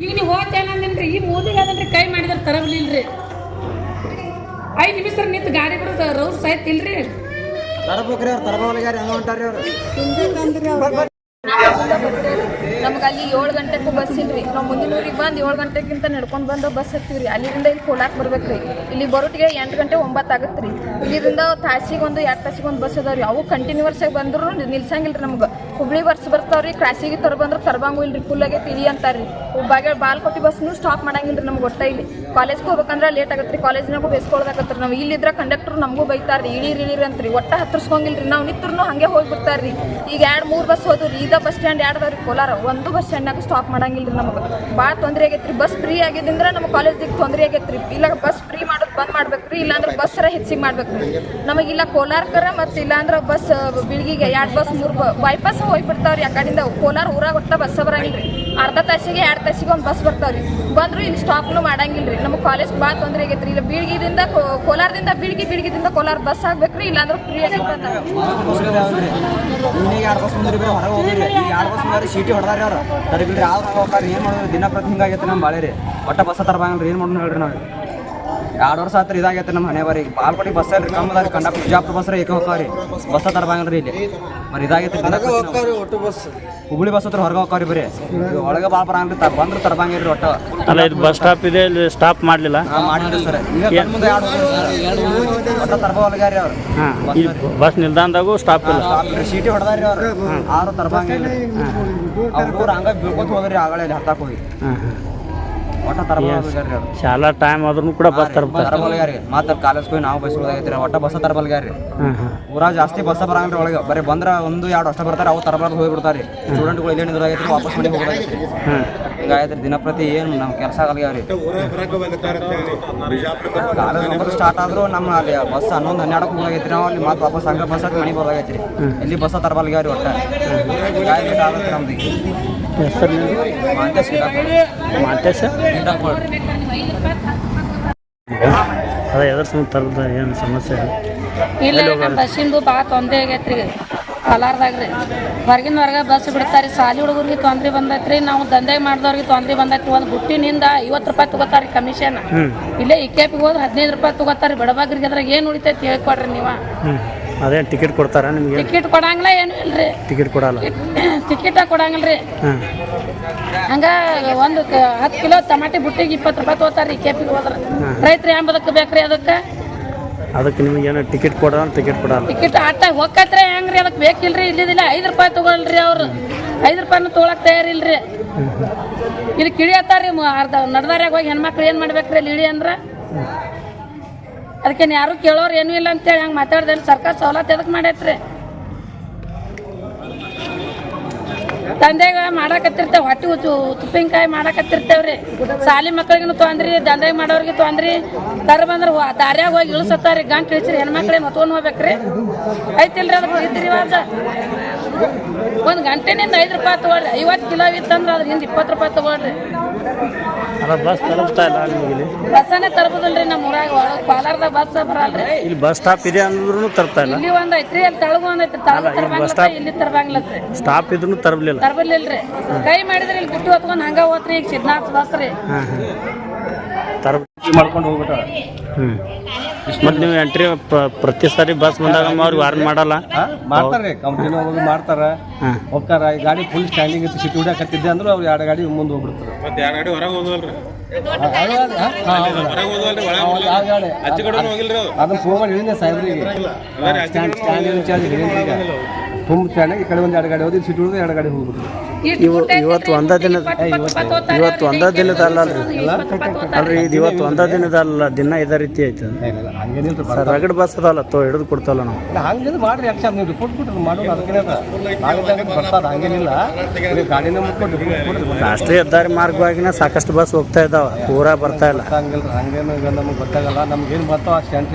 ಈಗ ನೀವು ಹೋತೇನಂದ್ರಿ ಈ ಮೂಲಿಗೆ ಅದನ್ರಿ ಕೈ ಮಾಡಿದ್ರೆ ತರಬಲಿಲ್ರಿ ಐದು ನಿಮಿಷ ನಿಂತು ಗಾಡಿ ಬಿಡೋದು ರೌರ್ ಸಹಿತ ಇಲ್ರಿ ತರಬೇಕ್ರಿ ಅವ್ರು ತರಬಲ್ಗಾರಿ ಹಂಗ ಹೊಂಟಾರಿ ಅವ್ರು. ನಮ್ಗೆ ಅಲ್ಲಿ ಏಳು ಗಂಟೆಗೂ ಬಸ್ ಇಲ್ರಿ. ನಾವು ಮುಂದಿನ ಊರಿಗೆ ಬಂದು ಏಳು ಗಂಟೆಗಿಂತ ನಡ್ಕೊಂಡು ಬಂದು ಬಸ್ ಹತ್ತೀವ್ರಿ. ಅಲ್ಲಿಂದ ಇಲ್ಲಿ ಕೋಲಾಕ್ ಬರ್ಬೇಕ್ರಿ. ಇಲ್ಲಿ ಬರೋಟಿಗೆ ಎಂಟು ಗಂಟೆ ಒಂಬತ್ತು ಆಗತ್ತೆ ರೀ ಇಲ್ಲಿಂದ ತಾಸಿಗೆ ಒಂದು ಎರಡು ತಾಸಿಗೆ ಒಂದು ಬಸ್ ರೀ ಅವು ಕಂಟಿನ್ಯೂಸ್ ಆಗಿ ಬಂದ್ರು ನಿಲ್ಸಂಗಿಲ್ಲ ರೀ ನಮ್ಗೆ. ಹುಬ್ಳಿ ಬರ್ಸ್ ಬರ್ತಾವ್ರಿ ಕ್ರಾಸಿಗೆ ತರ್ಬಂದ್ರೆ ಬಂದ್ರೆ ತರಬಂಗು ಇಲ್ರಿ ಫುಲ್ ಆಗೈತಿ ಇಳಿ ಅಂತಾರ್ರಿ ಬಾಗ ಬಾಲ್ಕೋಟಿ ಬಸ್ನು ಸ್ಟಾಪ್ ಮಾಡಂಗಿಲ್ಲ ರೀ ನಮ್ಗೆ ಒಟ್ಟ ಇಲ್ಲಿ ಕಾಲೇಜ್ಗೆ ಹೋಗ್ಬೇಕಂದ್ರೆ ಲೇಟ್ ಆಗತ್ತೆ ರೀ ಕಾಲೇಜ್ನಾಗೂ ನಾವು ಇಲ್ಲಿದ್ರೆ ಕಂಡಕ್ಟರ್ ನಮಗೂ ಬೈತಾರ್ರಿ ಇಳಿರಿ ಇಳಿರಿ ಅಂತ್ರಿ ಒಟ್ಟ ರೀ ನಾವು ನಿಂತ್ರು ಹಾಗೆ ಹೋಗಿ ಬಿಡ್ತಾರ್ರಿ ಈಗ ಎರಡು, ಮೂರು ಬಸ್ ಹೋದ್ರಿ ಈಗ ಬಸ್ ಸ್ಟ್ಯಾಂಡ್ ಎರಡು ಅದಾವ್ರಿ ಕೋಲಾರ. ಒಂದು ಬಸ್ ಸ್ಟ್ಯಾಂಡ್ನಾಗ ಸ್ಟಾಪ್ ಮಾಡಂಗಿಲ್ಲ ರೀ ನಮಗೆ. ಭಾಳ ತೊಂದರೆ ಆಗೈತ್ರಿ ಬಸ್ ಫ್ರೀ ಆಗಿದ್ದಂದ್ರೆ ನಮ್ಮ ಕಾಲೇಜಿಗೆ ತೊಂದರೆ ಆಗೈತ್ರಿ ಇಲ್ಲ ಬಸ್ ಫ್ರೀ ಮಾಡೋದು ಬಂದ್ ಮಾಡ್ಬೇಕ್ರಿ ಇಲ್ಲಾಂದ್ರೆ ಬಸ್ಸರ ಹೆಚ್ಚಿಗೆ ಮಾಡ್ಬೇಕ್ರಿ ನಮಗೆ ಇಲ್ಲ ಕೋಲಾರ್ಕರ ಮತ್ತು ಇಲ್ಲಾಂದ್ರೆ ಬಸ್ ಬಿಳ್ಗಿಗೆ ಎರಡು ಬಸ್ ಮೂರು ಬೈಪಾಸ್ ಹೋಗ್ಬಿಡ್ತಾವ್ರಿ. ಆ ಕಡೆಯಿಂದ ಕೋಲಾರ ಊರಾಗ ಒಟ್ಟ ಬಸ್ ಬರಂಗಿಲ್ಲ ರೀ ಅರ್ಧ ತಾಸಿಗೆ, ಎರಡು ತಾಸಿಗೆ ಒಂದು ಬಸ್ ಬರ್ತಾವ್ರಿ. ಬಂದ್ರು ಇಲ್ಲಿ ಸ್ಟಾಪ್ನು ಮಾಡಂಗಿಲ್ಲ ರೀ ನಮ್ಮ ಕಾಲೇಜ್ ಭಾಳ ತೊಂದರೆ ಆಗೈತ್ರಿ. ಇಲ್ಲ ಬೀಳ್ಗಿದಿಂದ ಕೋಲಾರದಿಂದ ಬೀಳ್ಗಿ ಬೀಳ್ಗಿದಿಂದ ಕೋಲಾರ ಬಸ್ ಆಗ್ಬೇಕ್ರಿ, ಇಲ್ಲಾಂದ್ರೆ ಫ್ರೀ ಆಗಿ ಸೀಟಿ ಹೊಡೆದಾರಿ ಏನು ದಿನ ಪ್ರತಿ ಹಿಂಗಾಗೈತೆ ನಮ್ಮ ಬಾಳೆ ರೀ. ಒಟ್ಟ ಬಸ್ ತರಬಂಗ್ರಿ ಏನು ಮಾಡೋಣ ಹೇಳ್ರಿ ನಾವು? ಎರಡು ವರ್ಷ ಆತ್ರಿ ಇದಾಗೈತೆ ನಮ್ಮ ಹಣೆ ಬಾರಿ. ಬಾಲ್ಕೋಟಿ ಬಸ್ ಅಲ್ರಿ ಕಮ್ಮದಾಗ ಕಂಡ ಬಿಜಾಪುರ ಬಸ್ ಏಕ ಹೋಗ್ತಾವ್ರಿ ಬಸ್ ತರಬಂಗ್ರಿ ಇಲ್ಲಿ. ಮರಿ ಇದಾಗೈತೆ ಒಟ್ಟು ಬಸ್ ಹುಬ್ಳಿ ಬಸ್ ಹತ್ರ ಹೊರಗೆ ಹೋಗ್ತಾವ್ರಿ ಬರೀ. ಒಳಗೆ ಭಾಳ ಬರಂಗ್ರಿ ತ ಬಂದ್ರೆ ತರಬಂಗಿರಿ ಒಟ್ಟು. ಅಲ್ಲ ಇದು ಬಸ್ ಸ್ಟಾಪ್ ಇದೆ ಇಲ್ಲಿ ಸ್ಟಾಪ್ ಮಾಡಲಿಲ್ಲ? ಮಾಡಿಲ್ಲ ಮಾಡಿದ್ರಿ ಸರ್. ಈಗ ಕಣ್ಣ್ ಮುಂದೆ ಎರಡು ಒಟ್ಟ ತರಬಲ್ಗಾರಿ ಅವ್ರು. ಬಸ್ ನಿಲ್ದಾಣದಾಗೂ ಸ್ಟಾಪ್ ಇಲ್ಲ. ಸೀಟಿ ಹೊಡೆದಾರಿ ಅವ್ರು. ಆರು ತರಬಂಗಿಲ್ಲ ಅವ್ರು ಹಂಗ ಬೀಳ್ಕೊತ ಹೋದ್ರಿ ಆಗಲೇ ಹತ್ತಾಕ್ ಹೋಗಿ. ಒಟ್ಟ ತರಬಲ್ಗಾರಿ ಶಾಲಾ ಟೈಮ್ ಆದ್ರೂ ಕೂಡ ಬಸ್ ತರಬಲ್ಗಾರಿ ಮಾತ್ರ ಕಾಲೇಜ್ ಹೋಗಿ ನಾವು ಬಸ್ ಹೋದಾಗೈತ್ರಿ ಒಟ್ಟ ಬಸ್ ತರಬಲ್ಗಾರಿ ಊರಾಗ ಜಾಸ್ತಿ ಬಸ್ ಬರಂಗ್ರಿ ಒಳಗೆ. ಬರೀ ಬಂದ್ರ ಒಂದು ಎರಡು ಅಷ್ಟ ಬರ್ತಾರೆ ಅವು ತರಬಾರ್ದು ಹೋಗಿ ಬಿಡ್ತಾರೆ ಸ್ಟೂಡೆಂಟ್ಗಳು ಇಲ್ಲೇ ನಿಂದ್ರಾಗೈತ್ರಿ ವಾಪಸ್ ಮನೆಗೆ ಹೋಗೋದಾಗೈತ್ರಿ ಹಿಂಗಾಗೈತ್ರಿ ದಿನಪ್ರತಿ ಏನು ನಮ್ ಕೆಲಸ ಆಗಲ್ಗಾರಿ ಕಾಲೇಜ್ ಒಂಬತ್ತು ಸ್ಟಾರ್ಟ್ ಆದ್ರೂ ನಮ್ಮ ಅಲ್ಲಿ ಬಸ್ ಹನ್ನೊಂದು ಹನ್ನೆರಡಕ್ಕೆ ಹೋಗೈತ್ರಿ ನಾವು ಅಲ್ಲಿ ಮತ್ತೆ ವಾಪಸ್ ಹಂಗ ಬಸ್ ಮನೆಗೆ ಬರೋದಾಗೈತ್ರಿ ಇಲ್ಲಿ ಬಸ್ ತರಬಲ್ಗಾರಿ ಒಟ್ಟ? ನಮ್ದು. ಹೆಸರು ಮಾತೇಶ ಅದೇ ಎದ್ರ ತರದ ಏನು ಸಮಸ್ಯೆ ಇಲ್ಲ. ನಮ್ಮ ಬಸ್ಸಿಂದು ಭಾಳ ತೊಂದರೆ ಆಗೈತ್ರಿ ಕಲಾರ್ದಾಗ ರೀ. ಹೊರಗಿನ ಹೊರಗೆ ಬಸ್ ಬಿಡ್ತಾರೆ ಸಾಲಿ ಹುಡುಗರಿಗೆ ತೊಂದರೆ ಬಂದೈತ್ರಿ ನಾವು ದಂಧೆ ಮಾಡಿದವ್ರಿಗೆ ತೊಂದರೆ ಬಂದೈತ್ರಿ ಒಂದು ಬುಟ್ಟಿನಿಂದ ಐವತ್ತು ರೂಪಾಯಿ ತಗೋತಾರೆ ಕಮಿಷನ್. ಇಲ್ಲೇ ಇಕ್ಕೆಪಿಗೆ ಹೋದ್ರೆ ಹದಿನೈದು ರೂಪಾಯಿ ತಗೋತಾರೆ ಬಡಬಾಗ್ರಿಗೆ ಅದ್ರಾಗ ಏನು ಉಳಿತೈತಿ ಹೇಳ್ಕೊಡ್ರಿ ನೀವು. ಅದೇ ಟಿಕೆಟ್ ಕೊಡ್ತಾರಾ ನಿಮಗೆ ಟಿಕೆಟ್ ಕೊಡಂಗಿಲ್ಲ ಏನು ಇಲ್ರಿ ಟಿಕೆಟ್ ಕೊಡಲ್ಲ ಟಿಕೆಟ ಕೊಡಂಗಿಲ್ಲ ರೀ ಹಾಂ ಹಂಗ ಒಂದು ಕ- ಹತ್ತು ಕಿಲೋ ಟಮಾಟಿ ಬುಟ್ಟಿಗೆ ಇಪ್ಪತ್ತು ರೂಪಾಯಿ ತಗೋತಾರ್ರಿ ಕೆಪಿಗೆ ಹೋದ್ರೆ ರೈತರು ಹೆಂಗ್ ಬದುಕಬೇಕ್ರಿ ಅದಕ್ಕೆ ಅದಕ್ಕೆ ನಿಮಗೆ ಏನೋ ಟಿಕೆಟ್ ಕೊಡಲ್ಲ ಟಿಕೆಟ್ ಕೊಡಲ್ಲ ಟಿಕೆಟ್ ಆಟ ಹೋಗತ್ರಿ ಹೆಂಗ್ರಿ ಅದಕ್ಕೆ ಬೇಕಿಲ್ರಿ ಇಲ್ಲಿದಿಲ್ಲ ಐದು ರೂಪಾಯಿ ತಗೊಳ್ರಿ ಅವ್ರು ಐದು ರೂಪಾಯಿನ ತೊಗೊಳಕ್ ತಯಾರಿಲ್ರಿ ಇಲ್ಲಿ ಕಿಳಿಯತ್ತಾರ್ರಿ ಮ- ಅರ್ಧ ನಡ್ದಾರ್ಯಾಗ ಹೋಗಿ ಹೆಣ್ಮಕ್ಳು ಏನು ಮಾಡ್ಬೇಕ್ರಿ ಇಲ್ಲಿ ಇಳಿ ಅಂದ್ರೆ ಅದಕ್ಕೆ ಯಾರು ಕೇಳೋರು ಏನೂ ಇಲ್ಲ ಅಂತೇಳಿ ಹಂಗೆ ಮಾತಾಡ್ದೆ ಸರ್ಕಾರ ಸವಲತ್ತು ಎದಕ್ಕೆ ಮಾಡೈತ್ರಿ? ದಂಧೆಗೆ ಮಾಡಾಕತ್ತಿರ್ತೇವೆ, ಹೊಟ್ಟೆ ಉಚ್ಚು ತುಪ್ಪಿನಕಾಯಿ ಮಾಡಾಕತ್ತಿರ್ತೇವ್ರಿ. ಸಾಲಿ ಮಕ್ಳಿಗೂ ತೊಂದ್ರಿ, ದಂಧೆಗೆ ಮಾಡೋರಿಗೆ ತೊಂದ್ರಿ. ತರ ಬಂದ್ರೆ ದಾರ್ಯಾಗ ಹೋಗಿ ಇಳಿಸತ್ತಾರಿ ಗಂಟು ಇಳಿಸ್ರಿ, ಹೆಣ್ಮಕ್ಳೇನು ಹೊತ್ಕೊಂಡು ಹೋಗ್ಬೇಕ್ರಿ. ಐತಿಲ್ರಿ ಅದಕ್ಕೆ ರೀತಿ ರಿವಾಜ? ಗಂಟೆನಿಂದ ಐದು ರೂಪಾಯಿ ತಗೊಳ್ರಿ ಐವತ್ತು ಕಿಲೋ ಇತ್ತಂದ್ರೆ ಅದ್ರ ಹಿಂದೆ ಇಪ್ಪತ್ತು ರೂಪಾಯಿ ತಗೊಳ್ರಿ. ಅಲ್ಲ ಬಸ್ ತಲುಪ್ತಾ ಇಲ್ಲ ನಿಮಗೆ ಇಲ್ಲಿ ಬಸ್ಸನ್ನೇ ತರ್ಬೋದಲ್ರಿ ನಮ್ಮ ಊರಾಗ ಒಳಗೆ ಪಾಲಾರ್ದಾಗ ಬಸ್ ಬರಲ್ರಿ ಇಲ್ಲಿ ಬಸ್ ಸ್ಟಾಪ್ ಇದೆ ಅಂದ್ರೂ ತರ್ತಾ ಇಲ್ಲ? ಇಲ್ಲಿ ಒಂದು ಐತ್ರಿ ಅಲ್ಲಿ ತಳಗು ಒಂದ್ ಐತ್ರಿ ಸ್ಟಾಪ್ ತರಬಾಂಗ್ಲತ್ತ ಇಲ್ಲಿ ತರಬಾಂಗ್ಲತ್ರಿ ಸ್ಟಾಪ್ ಇದ್ರೂ ತರಲಿಲ್ಲ ರೀ ಕೈ ಮಾಡಿದ್ರೆ ಇಲ್ಲಿ ಬಿಟ್ಟು ಹೊತ್ಕೊಂಡು ಹಂಗ ಹೋತ್ರಿ ಈಗ ಸಿದ್ನಾಥ್ ಬಸ್ ರೀ. ಹಾಂ ಹಾಂ ತರ ಮಾಡ್ಕೊಂಡು ಹೋಗ್ಬಿಟ್ಟ ಹ್ಞೂ ಮತ್ತು ನೀವು ಎಂಟ್ರಿ ಪ್ರತಿ ಸಾರಿ ಬಸ್ ಬಂದಾಗ ಅವ್ರಿಗೆ ವಾರ್ನ್ ಮಾಡಲ್ಲ? ಮಾಡ್ತಾರೆ ಕಂಪ್ನಿನ ಹೋಗಿ ಮಾಡ್ತಾರೆ. ಹೋಗ್ತಾರ ಈ ಗಾಡಿ ಫುಲ್ ಸ್ಟ್ಯಾಂಡಿಂಗ್ ಇತ್ತು ಸಿಟಿ ಹೊಡ್ಯಾಕತ್ತಿದ್ದೆ ಅಂದ್ರೆ ಅವ್ರು ಎರಡು ಗಾಡಿ ಮುಂದೆ ಹೋಗ್ಬಿಡ್ತಾರೆ. ಮತ್ತೆ ಎರಡು ಗಾಡಿ ಹೊರಗೆ ಹೋಗಲ್ರಿ ಅದನ್ನ ಫೋನ್ ಮಾಡಿ ಹೇಳಿದ್ದೆ ಸಾಹೇಬ್ರಿಗೆ. ಸ್ಟ್ಯಾಂಡ್ ಸ್ಟ್ಯಾಂಡ್ ಇನ್ಚಾರ್ಜ್ ಹೇಳಿದ್ರಿ ಈಗ. ತುಂಬ ಚೆನ್ನಾಗಿ ಈ ಕಡೆ ಒಂದು ಎರಡು ಗಾಡಿ ಹೋದ್ರೆ ಸಿಟಿ ಹೊಡೆದು ಎರಡು ಗಾಡಿ ಹೋಗ್ಬಿಟ್ಟು ಇವು ಇವತ್ತು ಒಂದ ದಿನ ಇವತ್ತು ಒಂದ ದಿನದ ಅಲ್ಲ ಅಲ್ರಿ. ಇದು ಇವತ್ತು ಒಂದ ದಿನದ ಅಲ್ಲ ದಿನ ಇದೇ ರೀತಿ ಐತೆ. ಹಂಗೇನಿಲ್ಲ ಸರ್ ರಗಡ್ ಬಸ್ ಅದಲ್ಲ ತೋ ಹಿಡಿದು ಕೊಡ್ತಲ್ಲ ನಾವು. ಹಂಗಿದ್ರೆ ಮಾಡ್ರಿ ಆಕ್ಷನ್ ನೀವು ರಿಪೋರ್ಟ್ ಕೊಟ್ರಿ ಮಾಡೋದು ಅದಕ್ಕೆ ಬರ್ತದ ಹಂಗೇನಿಲ್ಲ. ನೀವು ಗಾಡಿನ ಮುಟ್ಕೊಂಡು ರಿಪೋರ್ಟ್ ಕೊಡ್ರಿ ರಾಷ್ಟ್ರೀಯ ಹೆದ್ದಾರಿ ಮಾರ್ಗವಾಗಿನ ಸಾಕಷ್ಟು ಬಸ್ ಹೋಗ್ತಾ ಇದಾವ ಪೂರಾ ಬರ್ತಾ ಇಲ್ಲ. ಹಂಗಿಲ್ಲ ಹಂಗೇನು ಈಗ ನಮ್ಗೆ ಗೊತ್ತಾಗಲ್ಲ ನಮ್ಗೇನು ಬರ್ತಾವ ಆ ಸ್ಟ್ಯಾಂಡ್